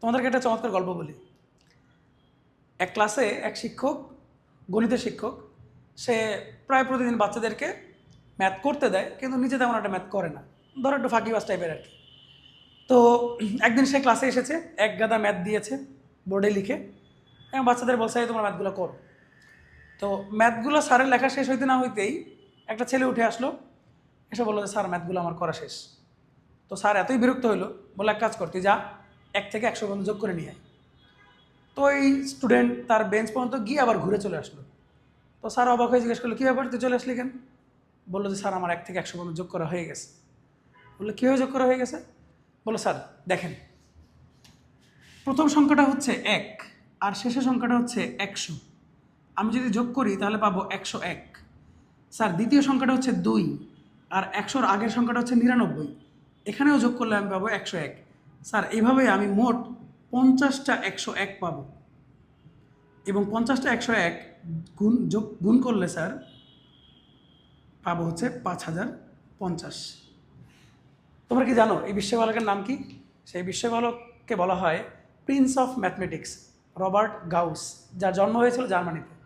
তোমাদেরকে একটা চমৎকার গল্প বলি। এক ক্লাসে এক শিক্ষক, গণিতের শিক্ষক, সে প্রায় প্রতিদিন বাচ্চাদেরকে ম্যাথ করতে দেয়, কিন্তু নিজে তেমন একটা ম্যাথ করে না। ধরো একটু ফাঁকিবাস টাইপের আর কি। তো একদিন সে ক্লাসে এসেছে, এক গাদা ম্যাথ দিয়েছে বোর্ডে লিখে। এবং বাচ্চাদের বলছে, "এই, তোমরা ম্যাথগুলো করো। তো ম্যাথগুলো স্যারের লেখা শেষ হইতে না হইতেই একটা ছেলে উঠে আসলো, এসে বলল যে, স্যার ম্যাথগুলো আমার করা শেষ। তো স্যার এতই বিরক্ত হইল বলে এক কাজ কর, তুই যা। এক থেকে একশো পর্যন্ত যোগ করে নিয়ে তো এই স্টুডেন্ট তার বেঞ্চ পর্যন্ত গিয়ে আবার ঘুরে চলে আসলো। তো স্যার অবাক হয়ে জিজ্ঞেস করল, কী ব্যাপার? তুই চলে আসলি কেন? বলল যে, স্যার, আমার এক থেকে একশো পর্যন্ত যোগ করা হয়ে গেছে। বলল কীভাবে যোগ করা হয়ে গেছে? বলল, স্যার, দেখেন, প্রথম সংখ্যাটা হচ্ছে এক, আর শেষের সংখ্যাটা হচ্ছে একশো। আমি যদি যোগ করি, তাহলে পাবো একশো এক। স্যার, দ্বিতীয় সংখ্যাটা হচ্ছে দুই, আর একশোর আগের সংখ্যাটা হচ্ছে নিরানব্বই। এখানেও যোগ করলে আমি পাবো একশো এক। স্যার, এইভাবে আমি মোট পঞ্চাশটা একশো এক পাবো। এবং পঞ্চাশটা একশো এক গুণ যোগ, গুণ করলে স্যার পাবো হচ্ছে পাঁচ হাজার পঞ্চাশ। তোমরা কি জানো এই বিশ্ববালকের নাম কি? সেই বিশ্ববালককে বলা হয় prince of mathematics Robert Gauss যার জন্ম হয়েছিল জার্মানিতে।